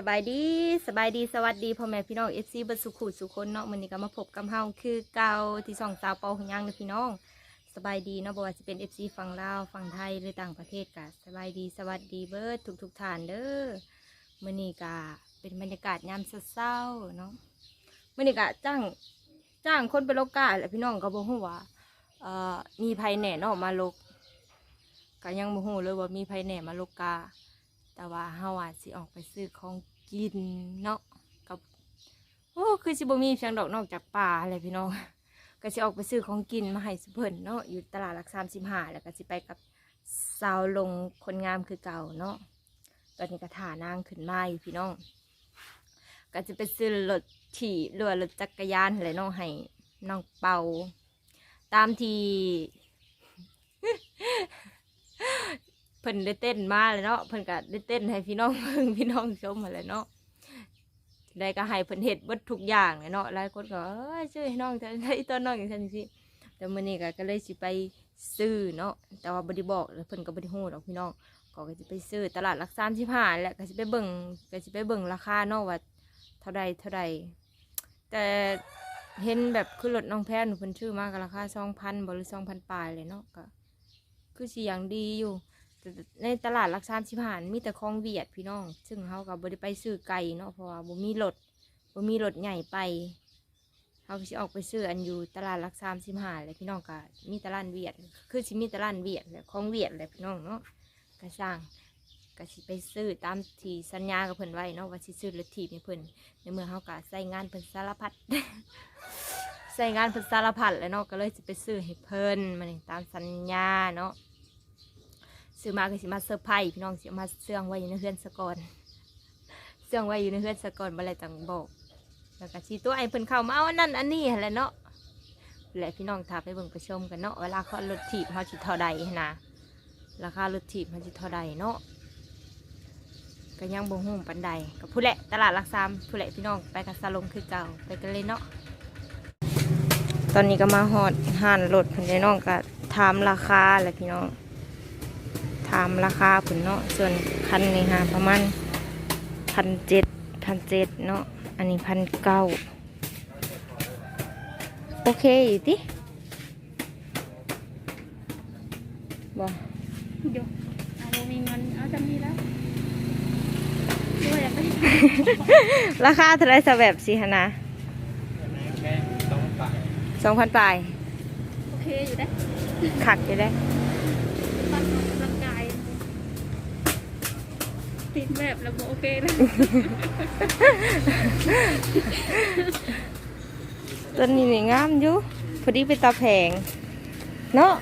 สบายดีสบายดีสวัสดีพ่อแม่พี่น้องเอฟซีบัสุขุสุคนเนาะมื้อนี้ก็มาพบกับเฮาคือเก่าที่สองสาวเปาหงยางเด้อพี่น้อง สบายดีเนาะบ่ว่าจะเป็นเอฟซีฝั่งลาวฝั่งไทยหรือต่างประเทศก็สบายดีสวัสดีเบิดทุกทุกๆท่านเด้อมื้อนี้ก็เป็นบรรยากาศยามเช้าๆเนาะมื้อนี้ก็จ้างจ้างคนไปลกกาแหละพี่น้องก็บ่ฮู้ว่าเอ่อมีภัยแหน่เนาะมาลกก็ยังบ่ฮู้เลยว่ามีภัยแหน่มาลกกา แต่ว่าเฮาอาจสิออกไปซื้อของกินเนาะกับโอ้คือสิบ่มีเพียงดอกนอกจากป่าอะไรพี่น้องก็สิออกไปซื้อของกินมาให้สุเพิ่นเนาะอยู่ตลาดหลักสามสิบห้าแล้วก็สิไปกับสาวลงคนงามคือเก่าเนาะตอนนี้ก็ถ่านางขึ้นมาอยู่พี่น้อง ก็จะไปซื้อรถขี่เรือรถจักรยานอะไรเนาะให้น้องเป่า ตามที่ พิ่นได้เต้นมาเลยเนาะเพิ่นก็ได้เต้นให้พี่น้องเบิ่งพี่น้องชมมาเลยเนาะได้ก็ให้เพิ่นเฮ็ดเบิดทุกอย่างเลยเนาะหลายคนก็เอ้ยช่วยน้องแต่ไอ้ตอนน้องอย่างซั่นสิแต่มื้อนี้ก็ก็เลยสิไปซื้อเนาะแต่ว่าบ่ได้บอกเลยเพิ่นก็บ่ได้ฮู้ดอกพี่น้องก็ก็สิไปซื้อตลาดลัก35แหละก็สิไปเบิ่งก็สิไปเบิ่งราคาเนาะว่าเท่าใดเท่าใดแต่เห็นแบบคือรถน้องแพนเพิ่นชื่อมาก็ราคา2,000บ่หรือ2,000ปลายเลยเนาะก็คือสิอย่างดีอยู่ ในตลาดลักสามสิบหานมีแต่ของเวียดพี่น้อง ซึ่งเขากับบริไปซื้อไก่เนาะเพราะว่าบ่มีรถบ่มีรถใหญ่ไปเขาก็สิออกไปซื้ออันอยู่ตลาดลักสามสิบหานเลยพี่น้องก็มีตลาดเวียด คือสิมีตลาดเวียดแหละของเวียดแหละพี่น้องเนาะก็สร้างก็สิไปซื้อตามที่สัญญากับเพิ่นไว้เนาะว่าสิซื้อรถถีบให้เพิ่นในเมื่อเขาก็ใส่งานเพิ่นสารพัดใส่งานเพิ่นสารพัดเลยเนาะก็เลยสิไปซื้อให้เพิ่นมานี่ตามสัญญาเนาะ ซื้อมาก็สิมาเซอร์ไพรส์พี่น้องสิเอมาเสื่องไว้อยู่ในเฮือนสะกอนเสื่องไว้อยู่ในเฮือนสะกอนบ่อะไรต่างบอกแล้วก็ชีตัวไอ้เพิ่นเข้ามาเอาอันนั้นอันนี้หั่นแหละเนาะแหละพี่น้องทาไปเบิ่งไปชมกันเนาะเวลาเขารถถีบเขาสิเท่าใดหั้นนะราคารถถีบเขาสิเท่าใดเนาะก็ยังบ่ฮู้ปานใดก็ผู้แหละตลาดหลักซามผู้แหละพี่น้องไปกับซาลงคือเก่าไปกันเลยเนาะ ตอนนี้ก็มาฮอดห้านรถเพิ่นได้น้องก็ถามราคาแหละพี่น้อง ถามราคาผุนเนาะส่วนคันนี้ฮะประมาณพันเจ็ดพันเจ็ดเนาะอันนี้พันเก้าโอเคอยู่ติบ่เดี๋ยวเอาบ่มีเงินเอาจะมีแล้วด้วยอยากไปราคาเท่าไรสแบบสิฮะนะสองพันปลายโอเคอยู่ได้ขักอยู่ได้ ติดแบบแล้วบ่โอเคนะต้นนี้นี่งามอยู่พอดีไปตาแผงเนาะ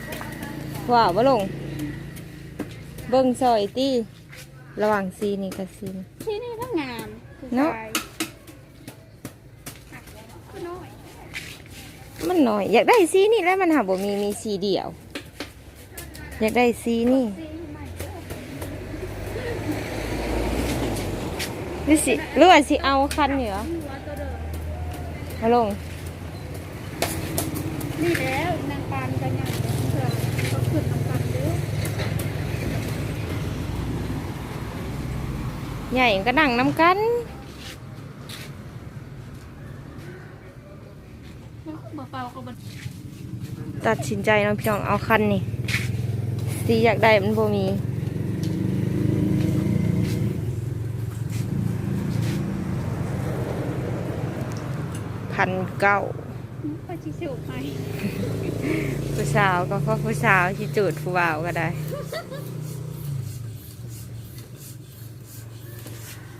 ว้าวบ่ลง เบิ่งซอยตี้ระหว่างซีนี่กับซีนี่ที่นี่ทั้งงามผู้เนอะชายก็น้อยมันหน่อย อยากได้สีนี่แล้วมันหาบ่มีมีสีเดียว อยากได้สีนี่ ซีใหม่เด้อ หรือสิหรือว่าสิเอาคันอยู่เหรอหัวตัวเดิมมาลง นี่แล้วนางปานกันยังเผื่อเขาขึ้นน้ำกันเด้อใหญ่ก็นั่งน้ำกันบ่เป่าก็บ่ตัดสินใจเน้องพี่น้องเอาคันนี่สีอยากได้มันบ่มี พันเก้าไปชิสูบไปผู้สาวก็เพราะผู้สาวที่จูดผู้บ่าวก็ได้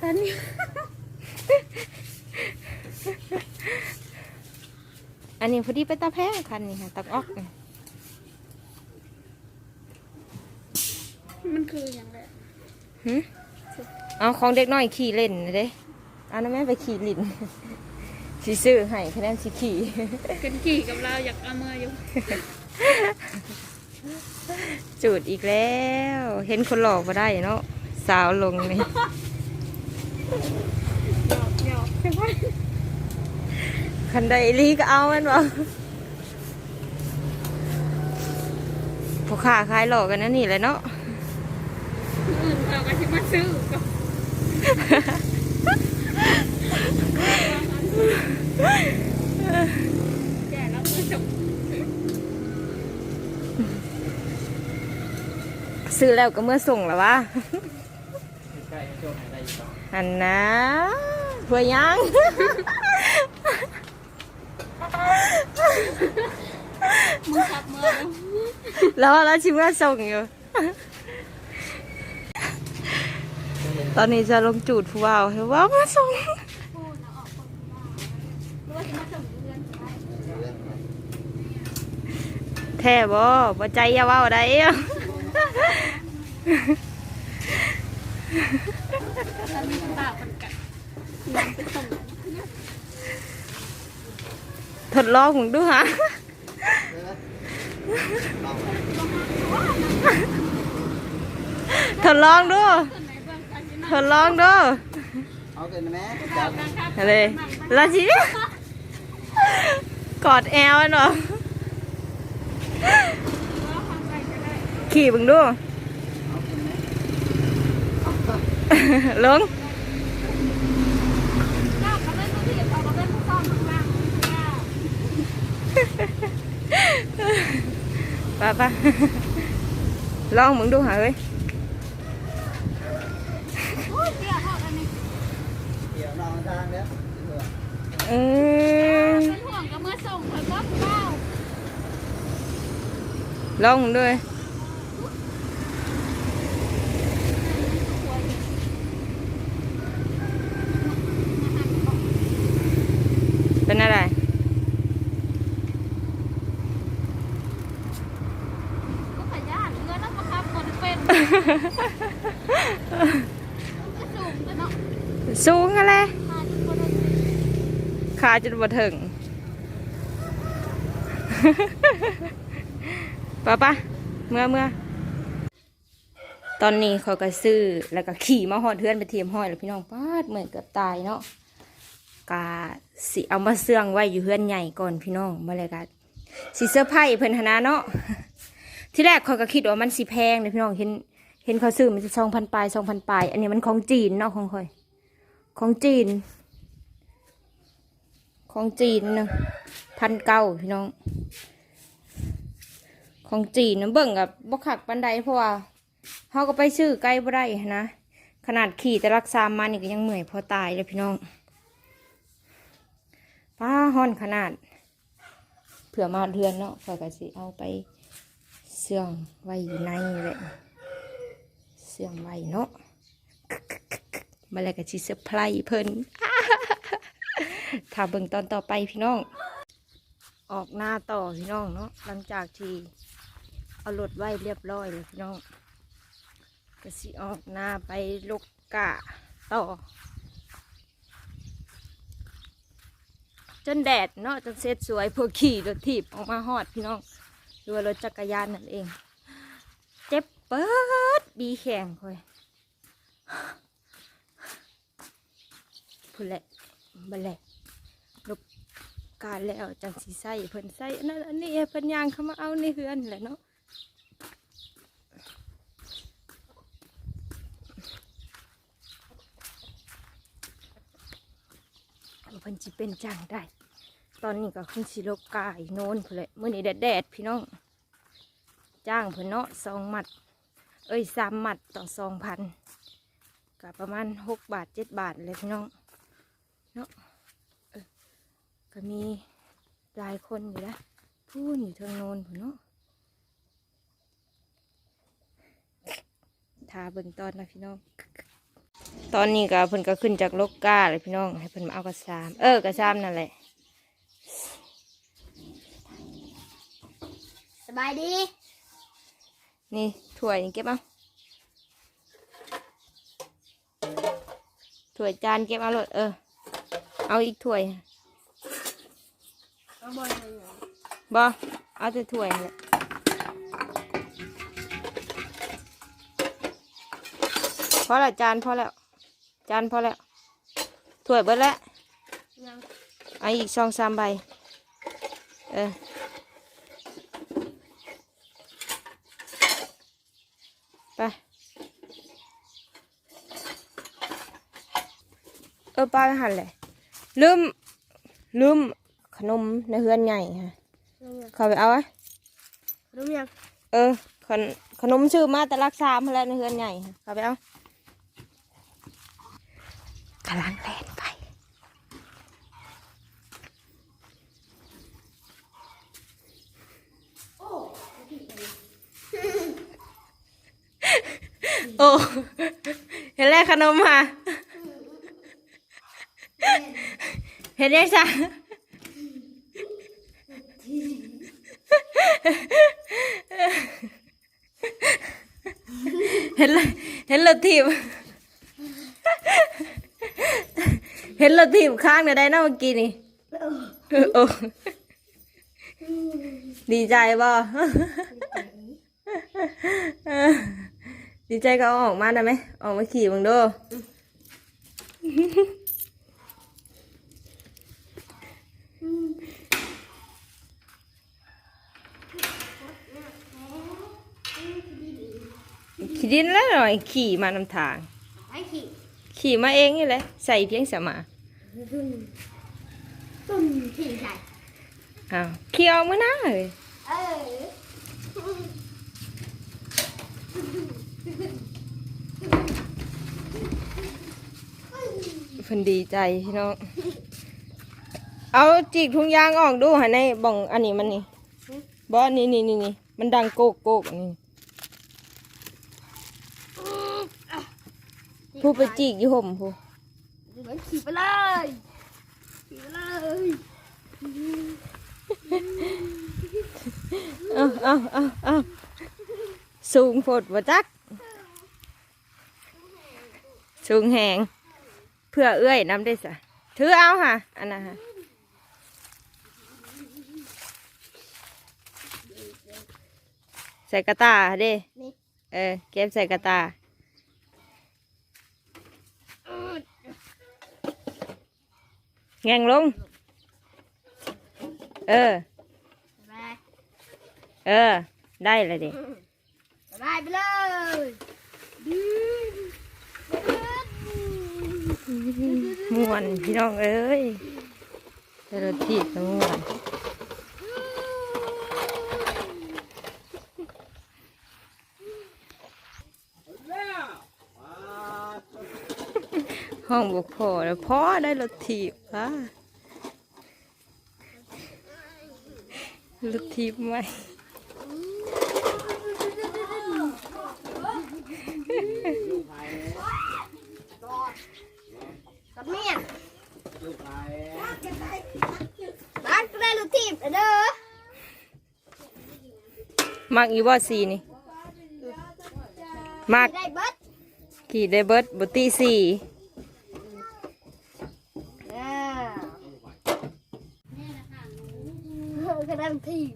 ตอนนี้ อันนี้พอดีไปตาแพงคันนี่ค่ะตักออกนี่มันคืออย่างไรหึเอาของเด็กน้อยขี่เล่นน่ะเด้เอาน้ำแม่ไปขี่ลิน สิซื้อให้คะแนนสิขี่กันขี่กับเราอยากเอามืออยู่จูดอีกแล้ว เห็นคนหลอกมาได้เนาะสาวลงนี่หยอกหยอกใช่ไหมคันใดอีหลีก็เอาแมันบ่พวกค้าขายหลอกกันนั่นนี่แหละเนาะอื่นเราก็จะมาซื้อกั ซื้อแล้วก็เมื่อส่งแล้ววะอันนะเพื่อยังมือขับมือแล้วแล้วชิมก็ส่งอยู่ ตอนนี้จะลงจูดผัวเอาวให้ว่ามาส่ง ท้บ่บ่ใจอย่าเว้าได้อะตอนนี้ปากมันกัดยังไปส่งทดลองมึงดูฮะทดลองดูคนไหนเบื้องกันจะทดลองดูเอาเกินไหมจับนะครับอะไรแล้วสิกอดแอลเนาะ ขี่มึงดูเอาเกินไหมลงจับมาเล่นผู้ที่เอามาเล่นผู้ซ้อมข้างล่างไป่ะป่ะลองมึงดูหาเฮ้ยโอ้ยเสียพอกันนี่เดี๋ยวนอนทางเด้ออืมเป็นห่วงกับเมื่อส่งเพิ่นก็เบ้า ลองมึงด้วยเป็นอะไรก็ขยันเงินแล้วก็ขับคนเป็นก็สูงกันเนาะสูงอะไรมาทุกคนเลยขาจนบ่ถึง ป้าป้าเมื่อเมื่อตอนนี้เขาก็ซื้อแล้วก็ขี่มาหอดเทือนไปเทียมห้อยแล้วพี่น้องป้าดเหมือนเกือบตายเนาะกาสิเอามาเสื่องไว้อยู่เฮือนใหญ่ก่อนพี่น้องมาเลยกะสิเสื้อร์ไผ่เพิ่นหนาเนาะที่แรกเขาก็คิดว่ามันสิแพงเลยพี่น้องเห็นเห็นเขาซื้อมันจะสองพันปลายสองพันปลาย อันนี้มันของจีนเนาะของคอย ของจีน ของจีนเนาะพันเก้าพี่น้อง ของจีนนะเบิ่งกับบกขักปันไดเพราะว่าเขาก็ไปซื้อใกล้บ่ได้นะ ขนาดขี่แต่รักษามานี่ก็ยังเหนื่อยพอตายเลยพี่น้องป้าห้อนขนาด เผื่อมาเดือนเนาะเผื่อก็สิเอาไปเสื่องไว้อยู่ในเลยเสื่องไว้เนาะมาแล้วก็สิเซอร์ไพรส์เพิ่นถ้าเบิ่งตอนต่อไปพี่น้อง ออกหน้าต่อพี่น้องเนาะหลังจากที่ เอารถไว้เรียบร้อยเลยพี่น้องก็สิออกหน้าไปลูกกะต่อ จนแดดเนาะจนเสร็จสวยพวกขี่รถถีบออกมาหอดพี่น้องหรือว่ารถจักรยานนั่นเอง เจ็บเปิดบีแข็งคอยพูดแหละบันแหละลูกการแล้วจังสีใส่เพิ่นใส่นนั้นอันนี้เพิ่นยางเข้ามาเอาในเฮือนแหละเนาะว่าเพิ่นสิเป็นจังได้ ตอนนี้ก็ขึ้นสิโลกกายโน้นพุ่นแหละมื้อนี้แดดพี่น้อง จ้างเพิ่นเนาะสองหมัด เอ้ยสามหมัดต่อสองพันก็ประมาณหกบาทเจ็ดบาทเลยพี่น้องเนาะก็มีหลายคนอยู่นะพูนอยู่ทางโน้นพุ่นเนาะทาเบิ่งตอนนะพี่น้อง ตอนนี้ก็เพิ่นก็ขึ้นจากโลกกาเลยพี่น้อง ให้เพิ่นมาเอากระซาม เออกระซามนั่นแหละสบายดี นี่ถ้วยนี่เก็บเอาถ้วยจานเก็บเอาเลยเออ เอาอีกถ้วยเอาบอลเลยเหรอบอเอาแต่ถ้วยนั่นแหละพอแล้วจานพอแล้ว จานพอแล้วถ้วยเบิดแล้วยังเอาอีกสองสามใบ เออ ไป เออป้าไปหันเลยลืม ลืมขนมในเฮือนใหญ่ฮะรู้ยังเข้าไปเอาไว้รู้ยัง เออ ขนขนมชื่อมาแต่รักษามาแล้วในเฮือนใหญ่ค่ะไปเอากำลังแลนไป โอ้เห็นแล้วขนมมาเห็นยังจ้ะเห็นเลยเห็นรถถีบเห็นรถถีบข้างเนี่ยได้เนาะเมื่อกี้นี่โอ้ดีใจบ่ ดีใจก็เอาออกมาได้ไหมออกมาขี่มึงดูขี่ดินแล้วหน่อยขี่มานำทาง ไอ้ขี่ขี่มาเองนี่แหละใส่เพียงสมาตุ้มตุ้มขี่ใส่อ้าวขี่เอามือหน้าเลยเออ เพิ่นดีใจพี่น้อง เอาจีกทุงยางออกดูให้ในบ่องอันนี้มันนี่บ่อันนี้นี่นี่นี่มันดังโกกโกกอันนี้ผู้ไปจีกอยู่ห่มผู้เหมือนขี่ไปเลยขี่ไปเลยเอาเอาเอาเอาสูงโพดบ่จักสูงแหงเพื่อเอื้อยน้ำได้สะถือเอาค่ะ อันนั้นค่ะใส่กระตาเด้นี่เออ เก็บใส่กระตาแงงลง เออบายเออ ได้เลยดิบายไปเลยดื้อ ม่วนพี่น้องเอ้ยเจรถีบม่วนห้องบุกพอแล้วพอได้รถถีบค่ะรถถีบไหม กับเมีย ลูกชาย บ้านก็ได้ลูกทีมเด้อ มักอีว่าสีนี่ มัก ได้เบิดขี่ได้เบิดบุตีสี่อ่าก็ได้ลูกทีม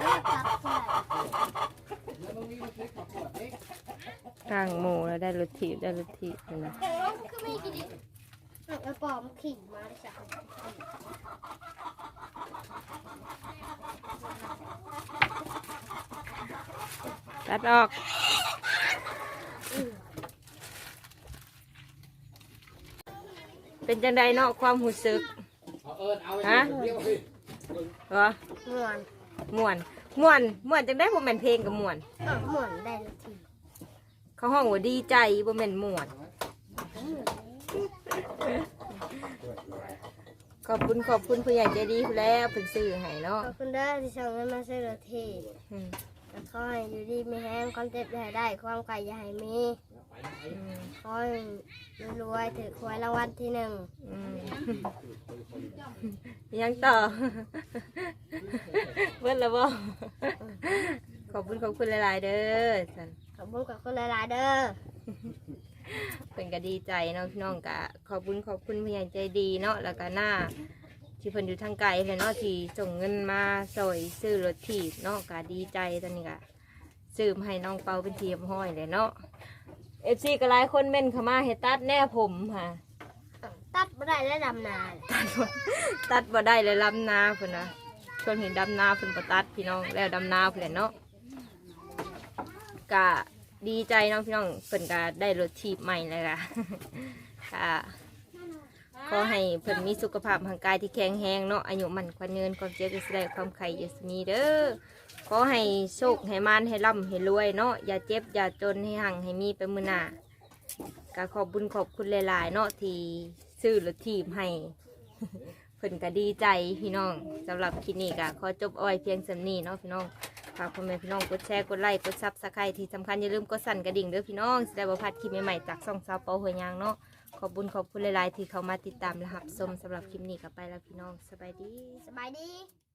แล้วก็ตัดใส่กลางหมูแล้วได้รถถีบได้รถถีบนั่นนะ ก็ไม่กินดิเอาปอมขิงมาเลยจ้ะ ตัดออก เป็นจังใดเนาะความหูสึกเอาเอิญเอาฮะเรียกว่าพี่เหรอม่วนม่วนม่วนม่วนจังได้บ่แม่นเพลงกับม่วนเออม่วนได้ลูกทีมเขาห้องว่าดีใจบ่แม่นม่วน ขอบคุณขอบคุณผู้ใหญ่ใจดีผู้แล้วเพิ่นซื้อให้เนาะขอบคุณเด้อที่ส่งเงินมาซื้อรถที อืมแล้ว ขอให้อยู่ดีไม่แห้งความเจ็บอย่าให้ได้ ความไก่อย่าให้มีอืมขอให้รวยๆถือหวยรางวัลที่หนึ่งอืมยังต่อ เบิ่นแล้วบ่ขอบคุณขอบคุณหลายๆเด้อสันขอบคุณกับคนหลายๆเด้อเพิ่นก็ดีใจเนาะพี่น้องก็ขอบคุณขอบคุณผู้ใหญ่ใจดีเนาะแล้วก็หน้า ที่เพิ่นอยู่ทางไกลเลยเนาะที่ส่งเงินมาซอยซื้อรถถีบเนาะก็ดีใจตอนนี้ก็ซื้อมาให้น้องเปาเป็นทีมห้อยเลยเนาะเอฟซีก็หลายคนเม่นเข้ามาให้ตัดแน่ผมค่ะ ตัดไม่ได้ได้ดำนาตัดบ่ตัดบ่ได้เลยลำนาเพิ่นนะช่วงนี้ดำนาเพิ่นบ่ตัดพี่น้องแล้วดำนาเพิ่นแหละเนาะก็ดีใจเนาะพี่น้องเพิ่นก็ได้รถถีบใหม่เลยค่ะค่ะ ขอให้เพิ่นมีสุขภาพร่างกายที่แข็งแรงเนาะอายุมันควันเงินความเจ็บจะแสดงความไข่อยาสนีเด้อขอให้โชคให้มานให้ร่ำให้รวยเนาะอย่าเจ็บอย่าจนให้ห่างให้มีไปมือหน้าก็ขอบบุญขอบคุณหลาย ๆ เนาะที่ซื้อรถทีมให้เพิ่นก็ดีใจพี่น้องสำหรับคลิปนี้ก็ขอจบอาไว้เพียงสำนีเนาะพี่น้องฝากพ่อแม่พี่น้องกดแชร์กดไลค์กดซับสไครต์ที่สำคัญอย่าลืมกดสั่นกระดิ่งเด้อพี่น้องสิได้บ่พลาดคลิปใหม่ ๆ จากช่องสาวเปาหัวยางเนาะ ขอบบุญขอบคุณหลายๆ ที่เข้ามาติดตามและรับชมสำหรับคลิปนี้กับไปแล้วพี่น้องสบายดี สบายดี